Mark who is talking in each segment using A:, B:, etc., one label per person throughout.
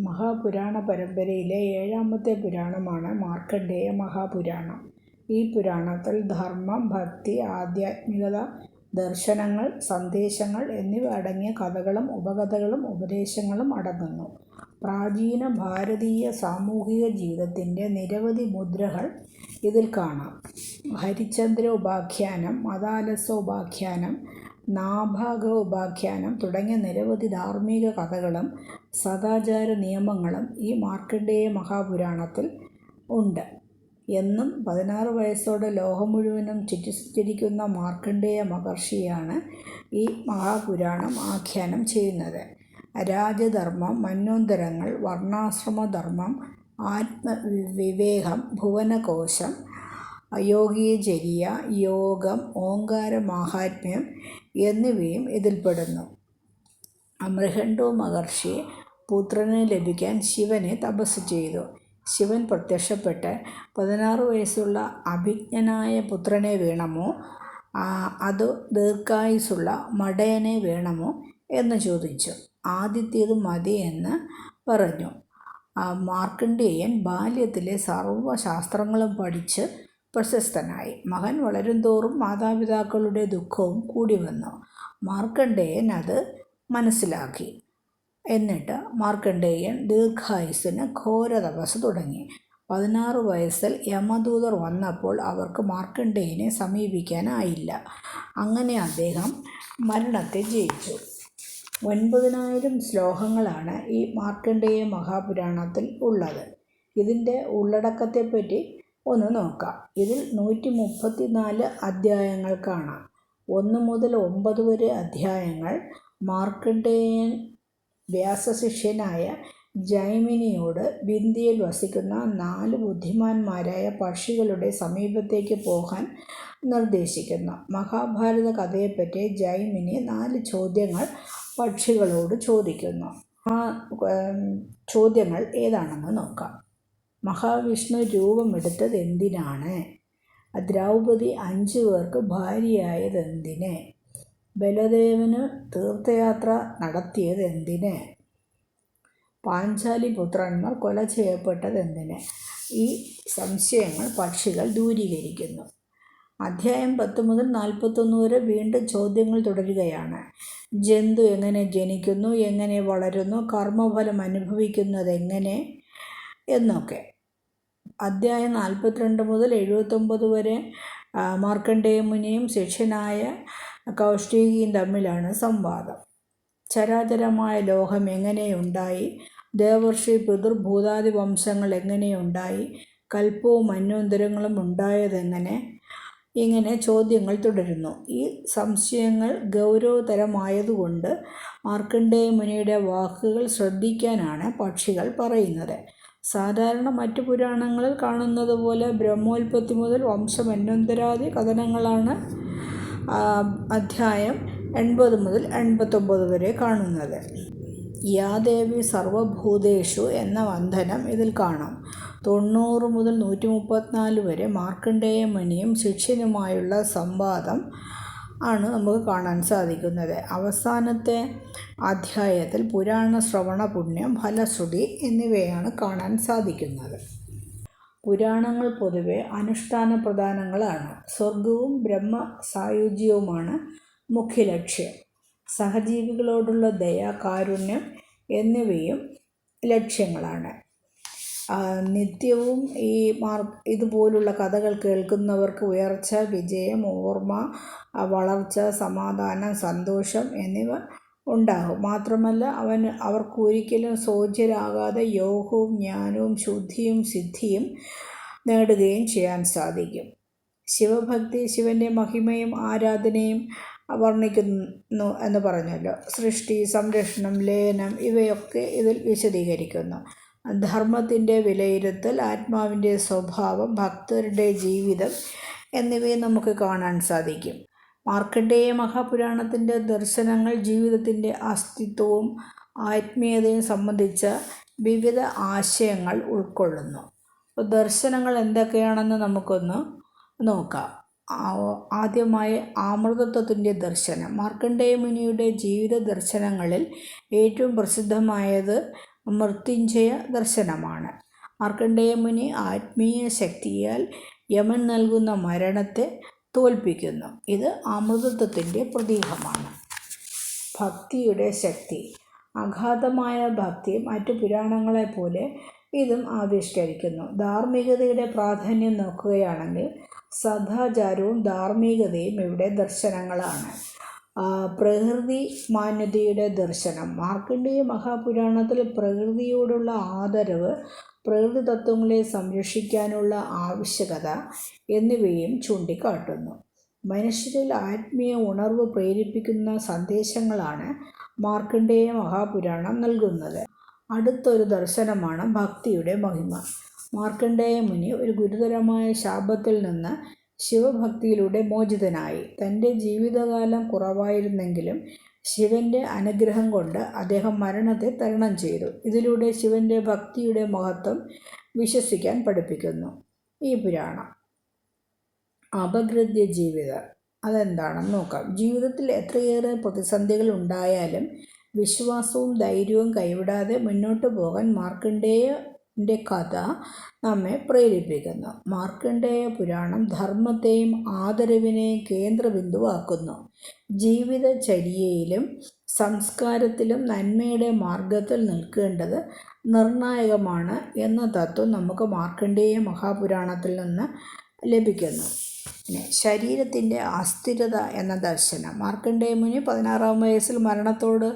A: മഹാപുരാണ പരമ്പരയിലെ ഏഴാമത്തെ പുരാണമാണ് മാർക്കണ്ഡേയ മഹാപുരാണം. ഈ പുരാണത്തിൽ ധർമ്മം, ഭക്തി, ആധ്യാത്മികത, ദർശനങ്ങൾ, സന്ദേശങ്ങൾ എന്നിവ അടങ്ങിയ കഥകളും ഉപകഥകളും ഉപദേശങ്ങളും അടങ്ങുന്നു. പ്രാചീന ഭാരതീയ സാമൂഹിക ജീവിതത്തിന്റെ നിരവധി മുദ്രകൾ ഇതിൽ കാണാം. ഹരിചന്ദ്ര ഉപാഖ്യാനം, മതാലസ ഉപാഖ്യാനം, നാഭാഗ ഉപാഖ്യാനം തുടങ്ങിയ നിരവധി ധാർമ്മിക കഥകളും സദാചാര നിയമങ്ങളും ഈ മാർക്കണ്ഡേയ മഹാപുരാണത്തിൽ ഉണ്ട് എന്നും പതിനാറ് വയസ്സോടെ ലോകം മുഴുവനും ചുറ്റിസഞ്ചരിക്കുന്ന മാർക്കണ്ഡേയ മഹർഷിയാണ് ഈ മഹാപുരാണം ആഖ്യാനം ചെയ്യുന്നത്. രാജധർമ്മം, മന്വന്തരങ്ങൾ, വർണാശ്രമധർമ്മം, ആത്മവിവേകം, ഭുവനകോശം, യോഗീചര്യ, യോഗം, ഓങ്കാര മാഹാത്മ്യം എന്നിവയും ഇതിൽപ്പെടുന്നു. അമൃകണ്ഡു മഹർഷി പുത്രനെ ലഭിക്കാൻ ശിവനെ തപസ് ചെയ്തു. ശിവൻ പ്രത്യക്ഷപ്പെട്ട് പതിനാറ് വയസ്സുള്ള അഭിജ്ഞനായ പുത്രനെ വേണമോ അത് ദീർഘായുസുള്ള മടയനെ വേണമോ എന്ന് ചോദിച്ചു. ആദ്യത്തേത് മതി എന്ന് പറഞ്ഞു. മാർക്കണ്ഡേയൻ ബാല്യത്തിലെ സർവ ശാസ്ത്രങ്ങളും പഠിച്ച് പ്രശസ്തനായി. മകൻ വളരും തോറും മാതാപിതാക്കളുടെ ദുഃഖവും കൂടി വന്നു മാർക്കണ്ഡേയൻ അത് മനസ്സിലാക്കി. എന്നിട്ട് മാർക്കണ്ഡേയൻ ദീർഘായുസ്സിന് തപസ് തുടങ്ങി. പതിനാറ് വയസ്സിൽ യമദൂതർ വന്നപ്പോൾ അവർക്ക് മാർക്കണ്ഡേയനെ സമീപിക്കാനായില്ല. അങ്ങനെ അദ്ദേഹം മരണത്തെ ജയിച്ചു. ഒൻപതിനായിരം ശ്ലോകങ്ങളാണ് ഈ മാർക്കണ്ഡേയ മഹാപുരാണത്തിൽ ഉള്ളത്. ഇതിന്റെ ഉള്ളടക്കത്തെപ്പറ്റി ഒന്ന് നോക്കാം. ഇതിൽ നൂറ്റി നൂറ്റിമുപ്പത്തിനാല് അധ്യായങ്ങൾ കാണാം. ഒന്ന് മുതൽ ഒമ്പത് വരെ അധ്യായങ്ങൾ മാർക്കണ്ഡേയൻ വ്യാസശിഷ്യനായ ജൈമിനിയോട് വിന്ധ്യയിൽ വസിക്കുന്ന നാല് ബുദ്ധിമാന്മാരായ പക്ഷികളുടെ സമീപത്തേക്ക് പോകാൻ നിർദ്ദേശിക്കുന്നു. മഹാഭാരത കഥയെപ്പറ്റി ജൈമിനി നാല് ചോദ്യങ്ങൾ പക്ഷികളോട് ചോദിക്കുന്നു. ആ ചോദ്യങ്ങൾ ഏതാണെന്ന് നോക്കാം. മഹാവിഷ്ണു രൂപമെടുത്തത് എന്തിനാണ് ദ്രൗപദി അഞ്ചുപേർക്ക് ഭാര്യയായതെന്തിന്? ബലദേവനു തീർത്ഥയാത്ര നടത്തിയത് എന്തിനെ പാഞ്ചാലി പുത്രന്മാർ കൊല ചെയ്യപ്പെട്ടതെന്തിന്? ഈ സംശയങ്ങൾ പക്ഷികൾ ദൂരീകരിക്കുന്നു. അധ്യായം പത്ത് മുതൽ നാൽപ്പത്തൊന്ന് വരെ വീണ്ടും ചോദ്യങ്ങൾ തുടരുകയാണ്. ജന്തു എങ്ങനെ ജനിക്കുന്നു? എങ്ങനെ വളരുന്നു? കർമ്മഫലം അനുഭവിക്കുന്നത് എങ്ങനെ എന്നൊക്കെ. അധ്യായം നാൽപ്പത്തിരണ്ട് മുതൽ എഴുപത്തൊമ്പത് വരെ മാർക്കണ്ഡേയ മുനിയും ശിഷ്യനായ കൗശികിയും തമ്മിലാണ് സംവാദം. ചരാചരമായ ലോകം എങ്ങനെയുണ്ടായി? ദേവർഷി, പിതൃഭൂതാദി വംശങ്ങൾ എങ്ങനെയുണ്ടായി? കൽപ്പവും അന്യോന്തരങ്ങളും ഉണ്ടായതെങ്ങനെ? ഇങ്ങനെ ചോദ്യങ്ങൾ തുടരുന്നു. ഈ സംശയങ്ങൾ ഗൗരവതരമായതുകൊണ്ട് മാർക്കണ്ഡേയമുനിയുടെ വാക്കുകൾ ശ്രദ്ധിക്കാനാണ് പക്ഷികൾ പറയുന്നത്. സാധാരണ മറ്റു പുരാണങ്ങളിൽ കാണുന്നത് പോലെ ബ്രഹ്മോൽപ്പത്തി മുതൽ വംശമന്വന്തരാദി കഥനങ്ങളാണ് അധ്യായം എൺപത് മുതൽ എൺപത്തൊമ്പത് വരെ കാണുന്നത്. യാദേവി സർവഭൂതേഷു എന്ന വന്ദനം ഇതിൽ കാണാം. തൊണ്ണൂറ് മുതൽ നൂറ്റി മുപ്പത്തിനാല് വരെ മാർക്കണ്ഡേയമുനിയും ശിഷ്യനുമായുള്ള സംവാദം ആണ് നമുക്ക് കാണാൻ സാധിക്കുന്നത്. അവസാനത്തെ അധ്യായത്തിൽ പുരാണ ശ്രവണ പുണ്യം, ഫലശ്രുതി എന്നിവയാണ് കാണാൻ സാധിക്കുന്നത്. പുരാണങ്ങൾ പൊതുവെ അനുഷ്ഠാന പ്രധാനങ്ങളാണ് സ്വർഗവും ബ്രഹ്മ സ്വർഗവും മുഖ്യ മുഖ്യലക്ഷ്യം. സഹജീവികളോടുള്ള ദയ, കാരുണ്യം എന്നിവയും ലക്ഷ്യങ്ങളാണ്. നിത്യവും ഈ മാർ ഇതുപോലുള്ള കഥകൾ കേൾക്കുന്നവർക്ക് ഉയർച്ച, വിജയം, ഓർമ്മ, വളർച്ച, സമാധാനം, സന്തോഷം എന്നിവ ഉണ്ടാകും. മാത്രമല്ല അവൻ അവർക്ക് ഒരിക്കലും സോജ്യരാകാതെ യോഗവും ജ്ഞാനവും ശുദ്ധിയും സിദ്ധിയും നേടുകയും ചെയ്യാൻ സാധിക്കും. ശിവഭക്തി ശിവന്റെ മഹിമയും ആരാധനയും വർണിക്കുന്നു എന്ന് പറഞ്ഞല്ലോ. സൃഷ്ടി, സംരക്ഷണം, ലയനം ഇവയൊക്കെ ഇതിൽ വിശദീകരിക്കുന്നു. ധർമ്മത്തിന്റെ വിലയിരുത്തൽ, ആത്മാവിന്റെ സ്വഭാവം, ഭക്തരുടെ ജീവിതം എന്നിവയും നമുക്ക് കാണാൻ സാധിക്കും. മാർക്കണ്ഡേയ മഹാപുരാണത്തിന്റെ ദർശനങ്ങൾ ജീവിതത്തിന്റെ അസ്തിത്വവും ആത്മീയതയും സംബന്ധിച്ച വിവിധ ആശയങ്ങൾ ഉൾക്കൊള്ളുന്നു. അപ്പോൾ ദർശനങ്ങൾ എന്തൊക്കെയാണെന്ന് നമുക്കൊന്ന് നോക്കാം. ആദ്യമായി ആമൃതത്വത്തിന്റെ ദർശനം. മാർക്കണ്ഡേയ മുനിയുടെ ജീവിത ദർശനങ്ങളിൽ ഏറ്റവും പ്രസിദ്ധമായത് മൃത്യുഞ്ജയ ദർശനമാണ് മാർക്കണ്ഡേയ മുനി ആത്മീയ ശക്തിയാൽ യമൻ നൽകുന്ന മരണത്തെ തോൽപ്പിക്കുന്നു. ഇത് അമൃതത്വത്തിന്റെ പ്രതീകമാണ്. ഭക്തിയുടെ ശക്തി. അഗാധമായ ഭക്തി മറ്റു പുരാണങ്ങളെപ്പോലെ ഇതും ആവിഷ്കരിക്കുന്നു. ധാർമ്മികതയുടെ പ്രാധാന്യം നോക്കുകയാണെങ്കിൽ സദാചാരവും ധാർമ്മികതയും ഇവിടെ ദർശനങ്ങളാണ്. പ്രകൃതി മാന്യതയുടെ ദർശനം. മാർക്കണ്ഡേയ മഹാപുരാണത്തിൽ പ്രകൃതിയോടുള്ള ആദരവ് പ്രകൃതി തത്വങ്ങളെ സംരക്ഷിക്കാനുള്ള ആവശ്യകത എന്നിവയും ചൂണ്ടിക്കാട്ടുന്നു. മനുഷ്യരിൽ ആത്മീയ ഉണർവ് പ്രേരിപ്പിക്കുന്ന സന്ദേശങ്ങളാണ് മാർക്കണ്ഡേയ മഹാപുരാണം നൽകുന്നത്. അടുത്തൊരു ദർശനമാണ് ഭക്തിയുടെ മഹിമ. മാർക്കണ്ഡേയ മുനി ഒരു ഗുരുതരമായ ശാപത്തിൽ നിന്ന് ശിവഭക്തിയിലൂടെ മോചിതനായി. തന്റെ ജീവിതകാലം കുറവായിരുന്നെങ്കിലും ശിവന്റെ അനുഗ്രഹം കൊണ്ട് അദ്ദേഹം മരണത്തെ തരണം ചെയ്തു. ഇതിലൂടെ ശിവന്റെ ഭക്തിയുടെ മഹത്വം വിശ്വസിക്കാൻ പഠിപ്പിക്കുന്നു. ഈ പുരാണം. അപകൃത്യ ജീവിതം. അതെന്താണെന്ന് നോക്കാം. ജീവിതത്തിൽ എത്രയേറെ പ്രതിസന്ധികൾ ഉണ്ടായാലും വിശ്വാസവും ധൈര്യവും കൈവിടാതെ മുന്നോട്ട് പോകാൻ മാർക്കണ്ഡേയന്റെ കഥ നമ്മെ പ്രേരിപ്പിക്കുന്നു. മാർക്കണ്ഡേയ പുരാണം ധർമ്മത്തെയും ആദരവിനെയും കേന്ദ്രബിന്ദുവാക്കുന്നു. ജീവിതചര്യയിലും സംസ്കാരത്തിലും നന്മയുടെ മാർഗത്തിൽ നിൽക്കേണ്ടത് നിർണായകമാണ് എന്ന തത്വം നമുക്ക് മാർക്കണ്ഡേയ മഹാപുരാണത്തിൽ നിന്ന് ലഭിക്കുന്നു. ശരീരത്തിന്റെ അസ്ഥിരത എന്ന ദർശനം. മാർക്കണ്ഡേയ മുനി പതിനാറാം വയസ്സിൽ മരണത്തോട്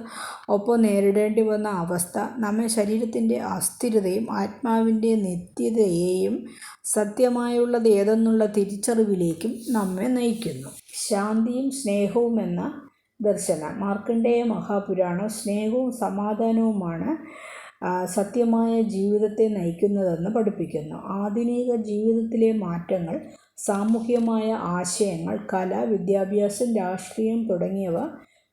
A: ഒപ്പം നേരിടേണ്ടി വന്ന അവസ്ഥ നമ്മെ ശരീരത്തിന്റെ അസ്ഥിരതയും ആത്മാവിന്റെ നിത്യതയെയും സത്യമായുള്ളത് ഏതെന്നുള്ള തിരിച്ചറിവിലേക്കും നമ്മെ നയിക്കുന്നു. ശാന്തിയും സ്നേഹവും എന്ന ദർശനം. മാർക്കണ്ഡേയ മഹാപുരാണം സ്നേഹവും സമാധാനവുമാണ് സത്യമായ ജീവിതത്തെ നയിക്കുന്നതെന്ന് പഠിപ്പിക്കുന്നു. ആധുനിക ജീവിതത്തിലെ മാറ്റങ്ങൾ സാമൂഹ്യമായ ആശയങ്ങൾ കല വിദ്യാഭ്യാസം രാഷ്ട്രീയം തുടങ്ങിയവ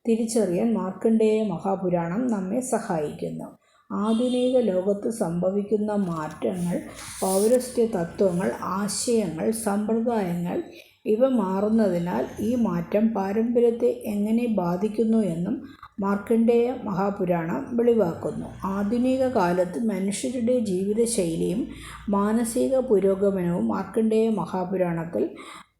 A: തിരിച്ചറിയാൻ മാർക്കണ്ഡേയ മഹാപുരാണം നമ്മെ സഹായിക്കുന്നു. ആധുനിക ലോകത്ത് സംഭവിക്കുന്ന മാറ്റങ്ങൾ പൗരസ്ത്യ തത്വങ്ങൾ ആശയങ്ങൾ സമ്പ്രദായങ്ങൾ ഇവ മാറുന്നതിനാൽ ഈ മാറ്റം പാരമ്പര്യത്തെ എങ്ങനെ ബാധിക്കുന്നു എന്നും മാർക്കണ്ഡേയ മഹാപുരാണം വെളിവാക്കുന്നു. ആധുനിക കാലത്ത് മനുഷ്യരുടെ ജീവിതശൈലിയും മാനസിക പുരോഗമനവും മാർക്കണ്ഡേയ മഹാപുരാണത്തിൽ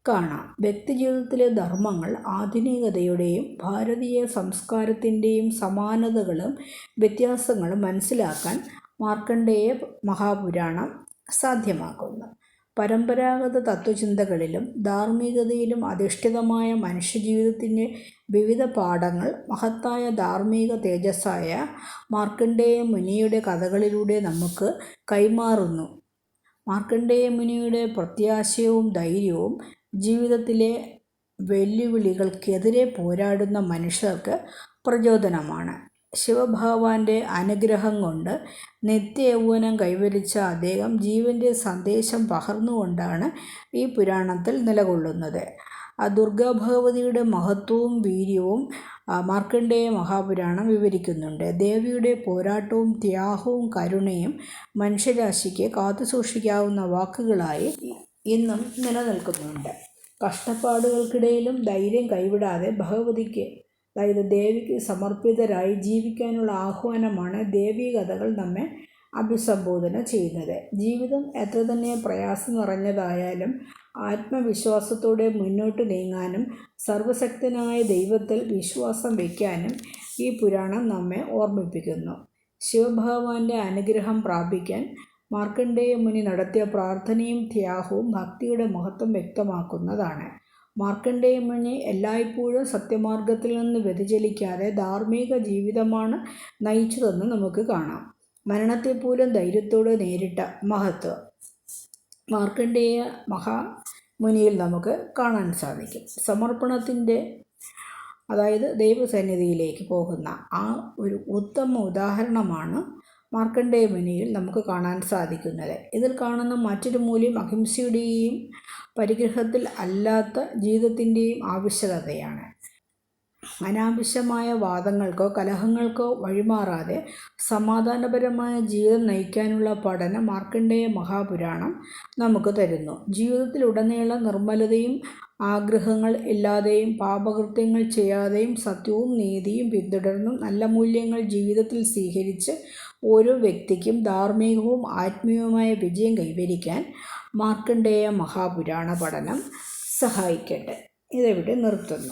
A: കാണാം. വ്യക്തിജീവിതത്തിലെ ധർമ്മങ്ങൾ ആധുനികതയുടെയും ഭാരതീയ സംസ്കാരത്തിന്റെയും സമാനതകളും വ്യത്യാസങ്ങളും മനസ്സിലാക്കാൻ മാർക്കണ്ഡേയ മഹാപുരാണം സാധ്യമാക്കുന്നു. പരമ്പരാഗത തത്വചിന്തകളിലും ധാർമ്മികതയിലും അധിഷ്ഠിതമായ മനുഷ്യജീവിതത്തിന്റെ വിവിധ പാഠങ്ങൾ മഹത്തായ ധാർമ്മിക തേജസ്സായ മാർക്കണ്ഡേയ മുനിയുടെ കഥകളിലൂടെ നമുക്ക് കൈമാറുന്നു. മാർക്കണ്ഡേയ മുനിയുടെ പ്രത്യാശയവും ധൈര്യവും ജീവിതത്തിലെ വെല്ലുവിളികൾക്കെതിരെ പോരാടുന്ന മനുഷ്യർക്ക് പ്രചോദനമാണ്. ശിവഭഗവാന്റെ അനുഗ്രഹം കൊണ്ട് നിത്യയൗവനം കൈവരിച്ച അദ്ദേഹം ജീവന്റെ സന്ദേശം പകർന്നുകൊണ്ടാണ് ഈ പുരാണത്തിൽ നിലകൊള്ളുന്നത്. ദുർഗാഭഗവതിയുടെ മഹത്വവും വീര്യവും മാർക്കണ്ഡേയ മഹാപുരാണം വിവരിക്കുന്നുണ്ട്. ദേവിയുടെ പോരാട്ടവും ത്യാഗവും കരുണയും മനുഷ്യരാശിക്ക് കാത്തുസൂക്ഷിക്കാവുന്ന വാക്കുകളായി ഇന്നും നിലനിൽക്കുന്നുണ്ട്. കഷ്ടപ്പാടുകൾക്കിടയിലും ധൈര്യം കൈവിടാതെ ഭഗവതിക്ക് അതായത് ദേവിക്ക് സമർപ്പിതരായി ജീവിക്കാനുള്ള ആഹ്വാനമാണ് ദേവീ കഥകൾ നമ്മെ അഭിസംബോധന ചെയ്യുന്നത്. ജീവിതം എത്ര തന്നെ പ്രയാസം നിറഞ്ഞതായാലും ആത്മവിശ്വാസത്തോടെ മുന്നോട്ട് നീങ്ങാനും സർവശക്തനായ ദൈവത്തിൽ വിശ്വാസം വയ്ക്കാനും ഈ പുരാണം നമ്മെ ഓർമ്മിപ്പിക്കുന്നു. ശിവഭഗവാന്റെ അനുഗ്രഹം പ്രാപിക്കാൻ മാർക്കണ്ഡേയ മുനി നടത്തിയ പ്രാർത്ഥനയും ത്യാഗവും ഭക്തിയുടെ മഹത്വം വ്യക്തമാക്കുന്നതാണ്. മാർക്കണ്ഡേയ മുനി എല്ലായ്പ്പോഴും സത്യമാർഗത്തിൽ നിന്ന് വ്യതിചലിക്കാതെ ധാർമ്മിക ജീവിതമാണ് നയിച്ചതെന്ന് നമുക്ക് കാണാം. മരണത്തെപ്പോലും ധൈര്യത്തോടെ നേരിട്ട മഹത്വം മാർക്കണ്ഡേയ മഹാമുനിയിൽ നമുക്ക് കാണാൻ സാധിക്കും. സമർപ്പണത്തിന്റെ അതായത് ദൈവസന്നിധിയിലേക്ക് പോകുന്ന ആ ഒരു ഉത്തമ ഉദാഹരണമാണ് മാർക്കണ്ഡേയ മുനിയിൽ നമുക്ക് കാണാൻ സാധിക്കുന്നത്. ഇതിൽ കാണുന്ന മറ്റൊരു മൂല്യം അഹിംസയുടെയും പരിഗ്രഹത്തിൽ അല്ലാത്ത ജീവിതത്തിന്റെയും ആവശ്യകതയാണ്. അനാവശ്യമായ വാദങ്ങൾക്കോ കലഹങ്ങൾക്കോ വഴിമാറാതെ സമാധാനപരമായ ജീവിതം നയിക്കാനുള്ള പഠനം മാർക്കണ്ഡേയ മഹാപുരാണം നമുക്ക് തരുന്നു. ജീവിതത്തിലുടനീളം നിർമ്മലതയും ആഗ്രഹങ്ങൾ ഇല്ലാതെയും പാപകൃത്യങ്ങൾ ചെയ്യാതെയും സത്യവും നീതിയും പിന്തുടർന്നും നല്ല മൂല്യങ്ങൾ ജീവിതത്തിൽ സ്വീകരിച്ച് ഓരോ വ്യക്തിക്കും ധാർമ്മികവും ആത്മീയവുമായ വിജയം കൈവരിക്കാൻ മാർക്കണ്ഡേയ മഹാപുരാണ പഠനം സഹായിക്കട്ടെ. ഇതെവിടെ നിർത്തുന്നു?